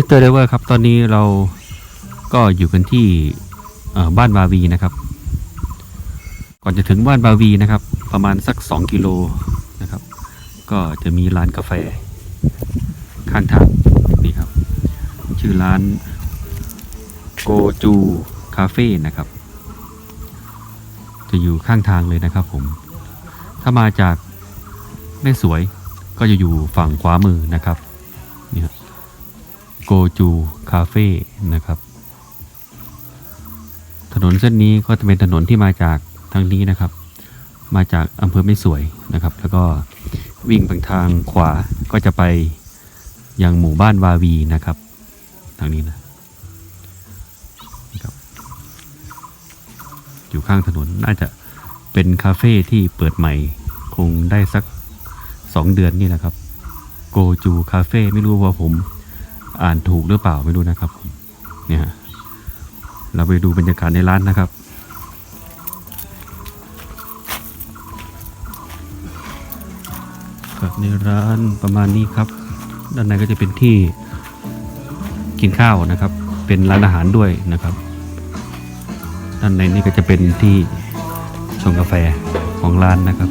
มิสเตอร์เดเวอร์ครับ ตอนนี้เราก็อยู่กันที่บ้านบาวีนะครับ ก่อนจะถึงบ้านบาวีนะครับ ประมาณสัก 2 กิโลนะครับ ก็จะมีร้านกาแฟ ข้างทางนี่ครับ ชื่อร้านโกจูคาเฟ่นะครับ จะอยู่ข้างทางเลยนะครับผม ถ้ามาจากแม่สวยก็จะอยู่ฝั่งขวามือนะครับนี่ครับ โกจูคาเฟ่นะครับ ถนนเส้นนี้ก็จะเป็นถนนที่มาจากทางนี้นะครับ มาจากอำเภอแม่สวยนะครับ แล้วก็วิ่งไปทางขวาก็จะไปยังหมู่บ้านวาวีนะครับ ทางนี้นะนี่ครับ อยู่ข้างถนนน่าจะเป็นคาเฟ่ที่เปิดใหม่คงได้สักสองเดือนนี่นะครับ โกจูคาเฟ่ไม่รู้ว่าผม อ่านถูกหรือเปล่าไม่รู้นะครับ เนี่ยฮะเราไปดูบรรยากาศในร้านนะครับครับในร้านประมาณนี้ครับ ด้านในก็จะเป็นที่กินข้าวนะครับ เป็นร้านอาหารด้วยนะครับ ด้านในนี่ก็จะเป็นที่ชงกาแฟของร้านนะครับ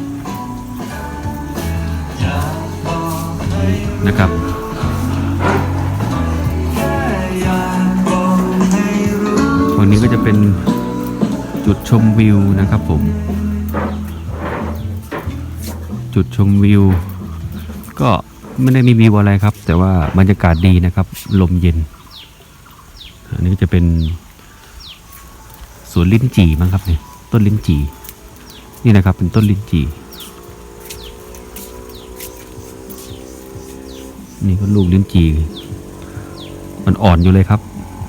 นะครับ ฝั่งนี้ก็จะเป็นจุดชมวิวนะครับผม จุดชมวิว ก็ไม่ได้มีวิวอะไรครับ แต่ว่าบรรยากาศดีนะครับ ลมเย็น อันนี้ก็จะเป็นสวนลิ้นจี่มั้งครับเนี่ยต้นลิ้นจี่นี่นะครับเป็นต้นลิ้นจี่นี่ก็ลูกลิ้นจี่มันอ่อนอยู่เลยครับ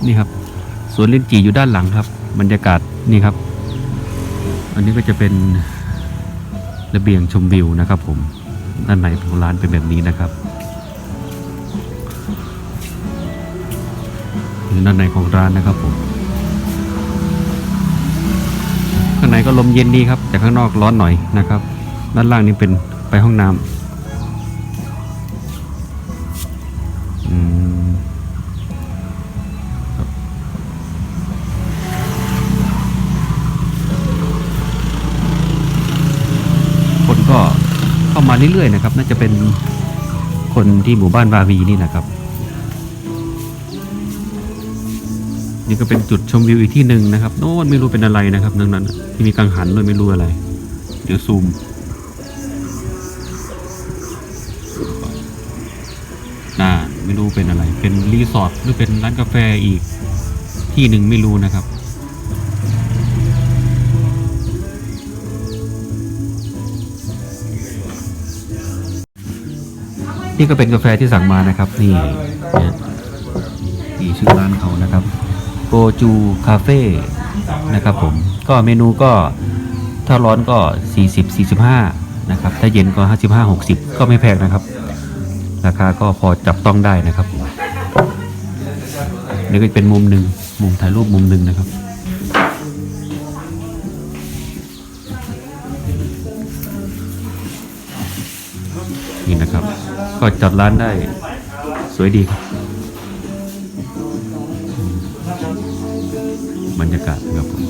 นี่ครับ วนลิ้นจี่อยู่ด้านหลังครับ บรรยากาศนี่ครับ อันนี้ก็จะเป็นระเบียงชมวิวนะครับผมด้านในของร้านเป็นแบบนี้นะครับด้านในของร้านนะครับผมข้างในก็ลมเย็นดีครับแต่ข้างนอกร้อนหน่อยนะครับ ด้านล่างนี่เป็นไปห้องน้ำามาเรื่อยๆนะครับ น่าจะเป็นคนที่หมู่บ้านวาวีนี่นะครับ นี่ก็เป็นจุดชมวิวอีกที่หนึ่งนะครับโน้นไม่รู้เป็นอะไรนะครับนั่นนั้นที่มีกังหันด้วยไม่รู้อะไร เดี๋ยวซูมน่าไม่รู้เป็นอะไร เป็นรีสอร์ทหรือเป็นร้านกาแฟอีกที่หนึ่งไม่รู้นะครับ นี่ก็เป็นกาแฟที่สั่งมานะครับ นี่นี่ชื่อร้านเขานะครับโกจูคาเฟ่นะครับผมก็เมนูก็ถ้าร้อนก็ 40 45 นะครับ ถ้าเย็นก็ 55 60 ก็ไม่แพงนะครับ ราคาก็พอจับต้องได้นะครับนี่ก็เป็นมุมหนึ่งมุมถ่ายรูปมุมหนึ่งนะครับ ก็จัดร้านได้สวยดีครับบรรยากาศนะครับผม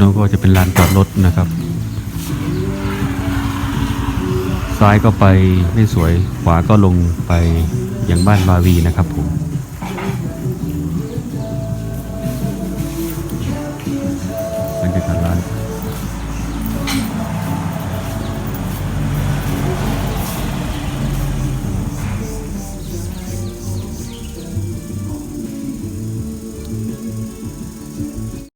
น้องก็จะเป็นลานจอดรถนะครับ ซ้ายก็ไปไม่สวย ขวาก็ลงไปยังบ้านบาวีนะครับผมบรรยากาศร้าน